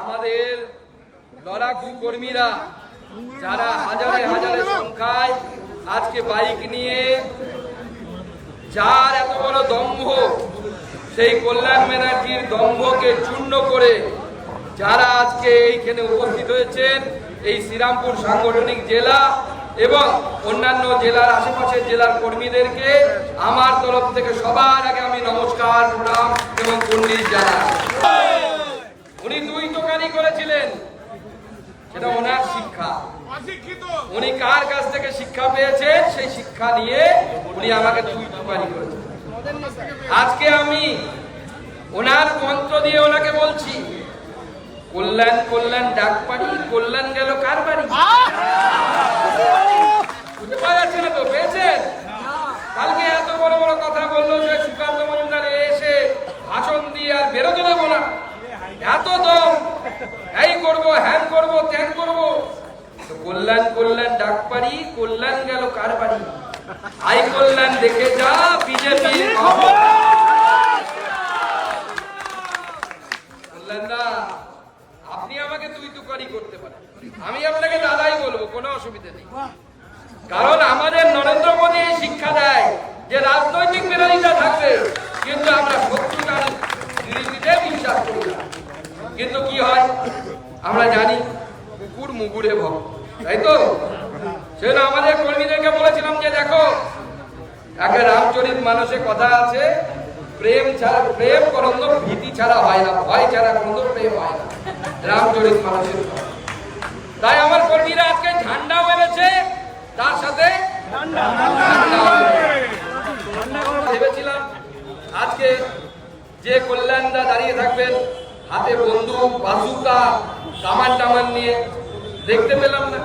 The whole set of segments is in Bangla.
আমাদের লড়াকু কর্মীরা যারা হাজারে হাজারে সংখ্যায় আজকে বাইক নিয়ে যার এত বড় দম্ভ, সেই কল্যাণ ব্যানার্জির দম্ভকে চূর্ণ করে যারা আজকে এইখানে উপস্থিত হয়েছেন, এই শ্রীরামপুর সাংগঠনিক জেলা এবং অন্যান্য জেলার আশেপাশের জেলার কর্মীদেরকে আমার তরফ থেকে সবার আগে আমি নমস্কার, প্রণাম এবং পণ্ডিত জানাই। সেটা ওনার শিক্ষা। উনি কার কাছ থেকে শিক্ষা পেয়েছেন সেই শিক্ষা নিয়ে উনি আমাকে দুই দোকানি করেছেন। আজকে আমি ওনার মন্ত্র দিয়ে ওনাকে বলছি, কল্যাণ কল্যাণ, ডাক পারি কল্যাণ গেল কার বাড়ি? বুঝতে পারা যাচ্ছে না তো, পেয়েছেন? কালকে এত বড় বড় কথা বলল যে সুকান্ত মজুমদার এসে ভাষণ দিয়ে আর বেরোতে দেবো না এত দম, এই করব হ্যান করব ত্যান করব? কল্যাণ কল্যাণ, ডাক পারি কল্যাণ গেল কার বাড়ি? আই কল্যাণ দেখে যা, বিজেপি আপনি আমাকে তুই তুকারি করতে পারেন। আমি আপনাকে দাদাই বলব, কোনো অসুবিধা নেই। কারণ আমাদের নরেন্দ্র মোদী শিক্ষা দেয় যে রাজনৈতিক বিরোধিতা থাকবে কিন্তু আমরা শত্রুতার বিরোধীতে বিশ্বাস করি না কিন্তু কি হয় আমরা জানি কুকুর মুগুরে ভব তাই তো সেজন্য আমাদের কর্মীদেরকে বলেছিলাম যে দেখো একটা রামচরিত মানুষের কথা আছে প্রেম ছাড়া প্রেম করন্দ ভীতি ছাড়া হয় না ভয় ছাড়া করন্দ প্রেম হয় না। রামচরিত মানুষের। তাই আমার কর্মীরা আজকে ঝান্ডাও এনেছে তার সাথে ভেবেছিলাম আজকে যে কল্যাণদা দাঁড়িয়ে থাকবেন হাতে বন্দুক বাসুকা কামান টামান নিয়ে দেখতে পেলাম না।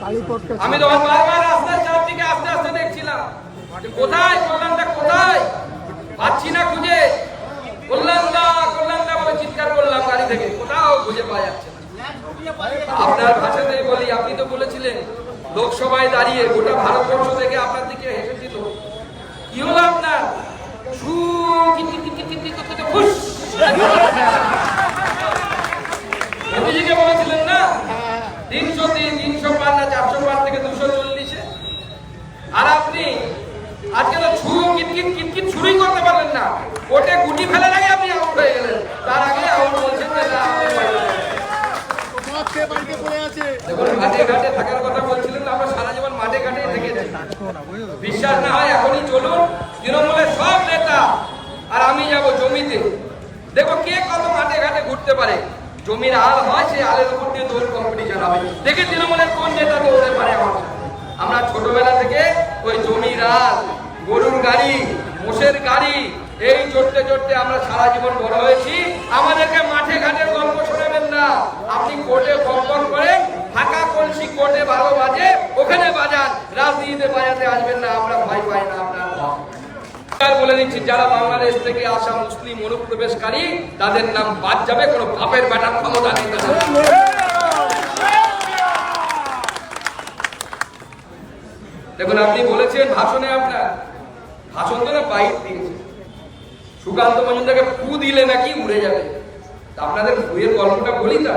আমি তখন বারবার রাস্তার চারদিকে আস্তে আস্তে দেখছিলাম কোথায় কল্যাণদা কোথায় পাচ্ছি না খুঁজে কল্যাণদা কল্যাণদা বলে চিৎকার করলাম গাড়ি থেকে কোথাও খুঁজে পাওয়া যাচ্ছে আপনার ভাষাতেই বলি আপনি তো বলেছিলেন লোকসভায় দাঁড়িয়ে গোটা ভারতবর্ষ থেকে আপনার দিকে হেসেছিল কি হলো আপনার কিট করতে করতে ফুস। মোদিজিকে বলেছিলেন না তিনশো তিন তিনশো পার না চারশো পার থেকে দুশো চল্লিশে আর আপনি আজকে তো ছু কিট কিট কিট কিট শুরুই করতে পারলেন না ওটে গুটি ফেলে আগে আপনি আউট হয়ে গেলেন তার আগে আউট বলছেন যে না, আপনি পারবেন না। দেখুন মাঠে ঘাটে থাকার কথা বলছিলেন আমরা সারা জীবন মাঠে ঘাটে থেকেছি। বিশ্বাস না হয় এখনই চলুন তৃণমূলের সব নেতা, আর আমি যাব জমিতে। দেখো কে কত মাঠে ঘাটে ঘুরতে পারে। জমির আল হয়, সেই আলের উপর দিয়ে দৌড় কম্পিটিশন হবে। দেখে তৃণমূলের কোন নেতা দৌড়তে পারে আমার। আমরা ছোটবেলা থেকে ওই জমির আল, গরুর গাড়ি, মোষের গাড়ি, এই চড়তে চড়তে আমরা সারা জীবন বড় হয়েছি। আমাদেরকে মাঠে ঘাটের গল্প শোনাবেন না আপনি কোর্টে বকবক করেন ফাঁকা কলসি কোর্টে বারো বাজে ওখানে বাজান রাজনীতিতে বাজাতে আসবেন না আমরা ভয় পাই না আপনার ভয়। আর বলে দিচ্ছি যারা বাংলাদেশ থেকে আসা মুসলিম অনুপ্রবেশকারী, তাদের নাম বাদ যাবে, কোনো বাপের বেটার ক্ষমতা নেই দেখুন, আপনি বলেছেন ভাষণে আপনার ভাষণ তো না বাইক দিয়েছে। সুকান্ত মজুমদারকে ফু দিলে নাকি উড়ে যাবে। আপনাদের ফুয়ের গল্পটা বলি তা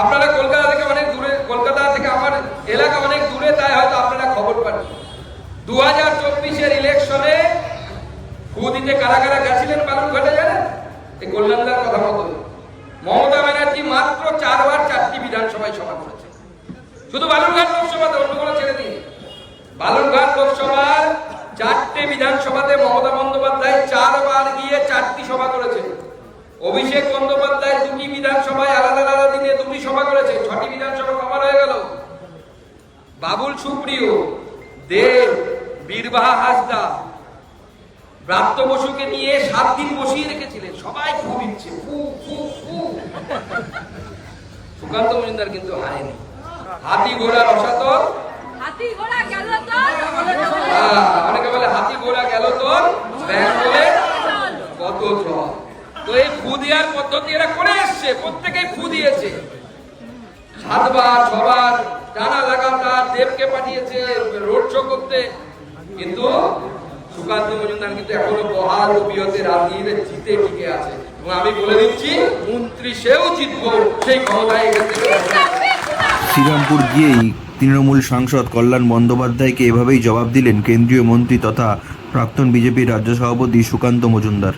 আপনারা কলকাতা থেকে অনেক দূরে, কলকাতা থেকে আমার এলাকা অনেক দূরে, তাই হয়তো আপনারা খবর পান। দু হাজার চব্বিশের ইলেকশনে দিতে কারা কারা গেছিলেন বালুরঘাটে জানেন? এই কল্যাণদার কথা মতো মমতা ব্যানার্জি মাত্র চারবার চারটি বিধানসভায় সভা করেছে। শুধু বালুরঘাট লোকসভাতে অন্যগুলো ছেড়ে দিন বালুরঘাট লোকসভার চারটে বিধানসভাতে মমতা বন্দ্যোপাধ্যায় চারবার গিয়ে চারটি সভা করেছে। অভিষেক বন্দ্যোপাধ্যায় দুটি বিধানসভায় আলাদা আলাদা দিনে দুটি সভা করেছে। ছটি বিধানসভা কভার হয়ে গেল। বাবুল সুপ্রিয়, দেব, বীরবাহা হাসদা ব্রাত্য বসুকে নিয়ে সাত দিন বসিয়ে রেখেছিলেন। সবাই ফু দিচ্ছে ফু ফু ফু। সুকান্ত মজুমদার কিন্তু হারেনি। হাতি ঘোড়া রসাতল। হাতি ঘোড়া গেল তো অনেকে বলে হাতি ঘোড়া গেল তোর? ব্যাগ বলে কত তো এই ফু দেওয়ার পদ্ধতি এরা করে এসছে প্রত্যেকেই ফু দিয়েছে। সাতবার ছবার টানা লাগাতার দেবকে পাঠিয়েছে রোড শো করতে। কিন্তু সুকান্ত মজুমদার কিন্তু এখনও বহাল জিতে টিকে আছে। এবং আমি বলে দিচ্ছি মন্ত্রী সেও জিতব সেই ক্ষমতায় শ্রীরামপুর গিয়েই তৃণমূল সাংসদ কল্যাণ বন্দ্যোপাধ্যায়কে এভাবেই জবাব দিলেন কেন্দ্রীয় মন্ত্রী তথা প্রাক্তন বিজেপির রাজ্য সভাপতি সুকান্ত মজুমদার।